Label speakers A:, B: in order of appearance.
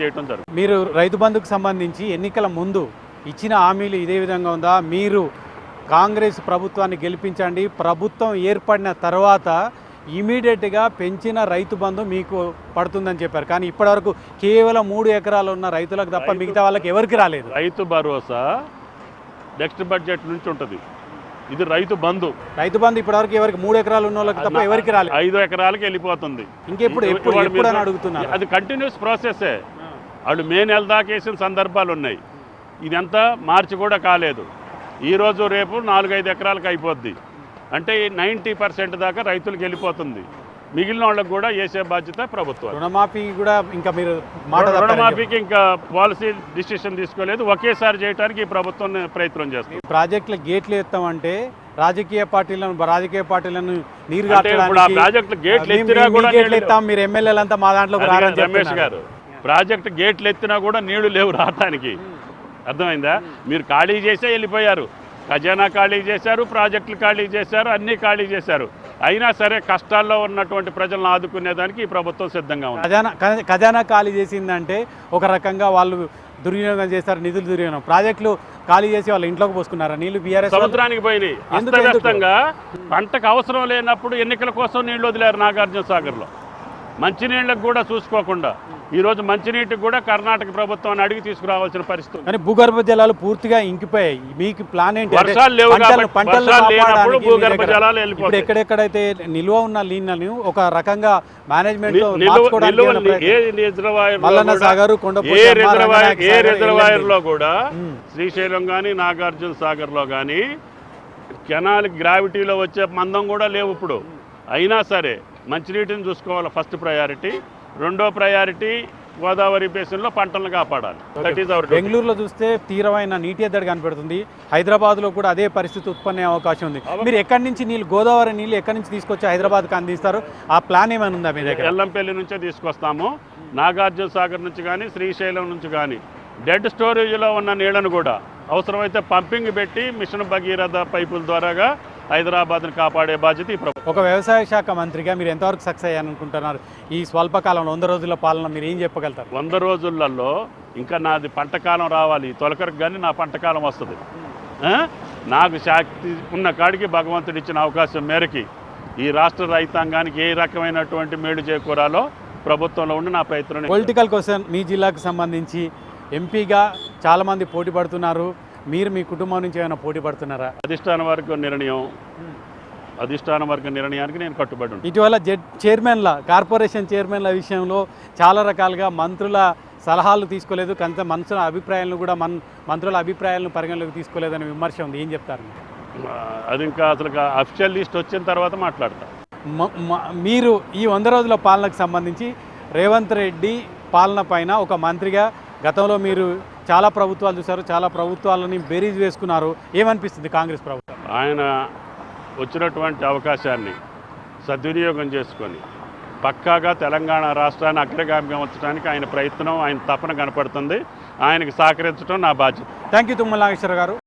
A: చేయటం జరుగుతుంది.
B: మీరు రైతు బంధుకు సంబంధించి ఎన్నికల ముందు ఇచ్చిన హామీలు ఇదే విధంగా ఉందా? మీరు కాంగ్రెస్ ప్రభుత్వాన్ని గెలిపించండి. ప్రభుత్వం ఏర్పడిన తర్వాత ఇమీడియట్గా పెంచిన రైతు బంధు మీకు పడుతుందని చెప్పారు. కానీ ఇప్పటివరకు కేవలం మూడు ఎకరాలు ఉన్న రైతులకు తప్ప మిగతా వాళ్ళకి ఎవరికి రాలేదు?
A: రైతు భరోసా నెక్స్ట్ బడ్జెట్ నుంచి ఉంటుంది. ఇది రైతు బంధు.
B: రైతు బంధు ఇప్పటివరకు ఎవరికి మూడు ఎకరాలు ఉన్న వాళ్ళకి తప్ప ఎవరికి రాలేదు?
A: ఐదు ఎకరాలకి వెళ్ళిపోతుంది.
B: ఇంకెప్పుడు ఎప్పుడు అడుగుతున్నారు?
A: అది కంటిన్యూస్ ప్రాసెసే వాళ్ళు మే నెల దాకా వేసిన సందర్భాలు ఉన్నాయి. ఇదంతా మార్చి కూడా కాలేదు. ఈరోజు రేపు నాలుగైదు ఎకరాలకు అయిపోద్ది. అంటే నైంటీ పర్సెంట్ దాకా రైతులకు వెళ్ళిపోతుంది. మిగిలిన వాళ్ళకి కూడా వేసే బాధ్యత ప్రభుత్వం
B: రుణమాఫీ కూడా ఇంకా మీరు.
A: రుణమాఫీకి ఇంకా పాలసీ డిసిషన్ తీసుకోలేదు. ఒకేసారి చేయడానికి ఈ ప్రభుత్వం ప్రయత్నం చేస్తుంది.
B: ప్రాజెక్టుల గేట్లు ఎత్తామంటే రాజకీయ పార్టీలను రాజకీయ పార్టీలను నీరు
A: ప్రాజెక్టులు గేట్లు ఎత్తినా కూడా
B: మీరు ఎమ్మెల్యేలంతా మా
A: కాదు రమేష్. గారు. ప్రాజెక్ట్ గేట్లు ఎత్తినా కూడా నీళ్ళు లేవు రావటానికి. అర్థమైందా? మీరు ఖాళీ చేసే వెళ్ళిపోయారు. ఖజానా ఖాళీ చేశారు ప్రాజెక్టులు ఖాళీ చేశారు అన్నీ ఖాళీ చేశారు. అయినా సరే కష్టాల్లో ఉన్నటువంటి ప్రజలను ఆదుకునేదానికి ఈ ప్రభుత్వం సిద్ధంగా ఉంది.
B: ఖజానా ఖజ- ఖజానా ఖాళీ చేసిందంటే ఒక రకంగా వాళ్ళు దుర్వినియోగం చేస్తారు నిధులు దుర్వినియోగం. ప్రాజెక్టులు ఖాళీ చేసి వాళ్ళ ఇంట్లోకి పోసుకున్నారా? నీళ్ళు బీఆర్ఎస్
A: సముద్రానికి పోయినాయి. అస్తవ్యస్తంగా పంటకు అవసరం లేనప్పుడు ఎన్నికల కోసం నీళ్ళు వదిలేరు నాగార్జున సాగర్లో మంచినీళ్ళకు కూడా చూసుకోకుండా ఈరోజు మంచినీటికి కూడా కర్ణాటక ప్రభుత్వాన్ని అడిగి తీసుకురావాల్సిన పరిస్థితి.
B: కానీ భూగర్భ జలాలు పూర్తిగా ఇంకిపోయాయి. మీకు ప్లాన్ ఏంటి? అంటే
A: వర్షాలు లేవు
B: పంటలు-
A: భూగర్భ జలాలు
B: ఇప్పుడు
A: వెళ్ళిపోతాయి
B: ఎక్కడెక్కడైతే నిల్వ ఉన్న నీళ్ళని ఒక రకంగా మేనేజ్మెంట్ మల్లన్న సాగర్
A: ఏ రిజర్వాయర్ ఏ రిజర్వాయర్లో కూడా. శ్రీశైలం కానీ నాగార్జున సాగర్లో కానీ కెనాల్ గ్రావిటీలో వచ్చే మందం కూడా లేవు ఇప్పుడు. అయినా సరే మంచినీటిని చూసుకోవాలి ఫస్ట్ ప్రయారిటీ రెండో ప్రయారిటీ గోదావరి బేసిన్లో పంటలను కాపాడాలి. దట్ ఈస్ అవర్
B: బెంగళూరులో చూస్తే తీవ్రమైన నీటి ఎద్దడి కనపడుతుంది. హైదరాబాద్లో కూడా అదే పరిస్థితి ఉత్పన్న అవకాశం ఉంది. మీరు ఎక్కడి నుంచి నీళ్ళు గోదావరి నీళ్ళు ఎక్కడి నుంచి తీసుకొచ్చి హైదరాబాద్కి అందిస్తారు? ఆ ప్లాన్ ఏమైనా ఉందా మీ దగ్గర?
A: ఎల్లంపల్లి నుంచే తీసుకొస్తాము. నాగార్జున సాగర్ నుంచి కానీ శ్రీశైలం నుంచి కానీ డెడ్ స్టోరేజ్లో ఉన్న నీళ్ళను కూడా అవసరమైతే పంపింగ్ పెట్టి మిషన్ భగీరథ పైపుల ద్వారాగా హైదరాబాద్ని కాపాడే బాధ్యత ఈ ప్రభుత్వం.
B: ఒక వ్యవసాయ శాఖ మంత్రిగా మీరు ఎంతవరకు సక్సెస్ అయ్యాలనుకుంటున్నారు ఈ స్వల్పకాలంలో వంద రోజుల పాలన మీరు ఏం చెప్పగలుగుతారు?
A: వంద రోజులలో ఇంకా నాది పంటకాలం రావాలి. తొలకరకు కానీ నా పంటకాలం వస్తుంది? నాకు శక్తి ఉన్న కాడికి భగవంతుడు ఇచ్చిన అవకాశం మేరకి ఈ రాష్ట్ర రైతాంగానికి ఏ రకమైనటువంటి మేలు చేకూరాలో ప్రభుత్వంలో ఉండి నా ప్రయత్నం
B: పొలిటికల్ క్వశ్చన్ మీ జిల్లాకు సంబంధించి ఎంపీగా చాలామంది పోటీ పడుతున్నారు. మీరు మీ కుటుంబం నుంచి ఏమైనా పోటీ పడుతున్నారా?
A: అధిష్టాన వర్గ నిర్ణయం. అధిష్టాన వర్గ నిర్ణయానికి నేను కట్టుబడి ఉంటాను.
B: ఇటీవల జెడ్ చైర్మన్ల కార్పొరేషన్ చైర్మన్ల విషయంలో చాలా రకాలుగా మంత్రుల సలహాలు తీసుకోలేదు. కొంత మనుషుల అభిప్రాయాలను కూడా మన్ మంత్రుల అభిప్రాయాలను పరిగణలోకి తీసుకోలేదనే విమర్శ ఉంది. ఏం చెప్తారు?
A: అది ఇంకా అసలు అఫిషియల్ లిస్ట్ వచ్చిన తర్వాత మాట్లాడతా.
B: మీరు ఈ వంద రోజుల పాలనకు సంబంధించి రేవంత్ రెడ్డి పాలన పైన ఒక మంత్రిగా గతంలో మీరు చాలా ప్రభుత్వాలు చూశారు చాలా ప్రభుత్వాలని బేరీజ్ వేసుకున్నారు. ఏమనిపిస్తుంది కాంగ్రెస్ ప్రభుత్వం?
A: ఆయన వచ్చినటువంటి అవకాశాన్ని సద్వినియోగం చేసుకొని పక్కాగా తెలంగాణ రాష్ట్రాన్ని అగ్రగామిగా ఉంచడానికి ఆయన ప్రయత్నం ఆయన తపన కనపడుతుంది. ఆయనకి సహకరించడం నా బాధ్యత.
B: థ్యాంక్ యూ తుమ్మల నాగేశ్వర గారు.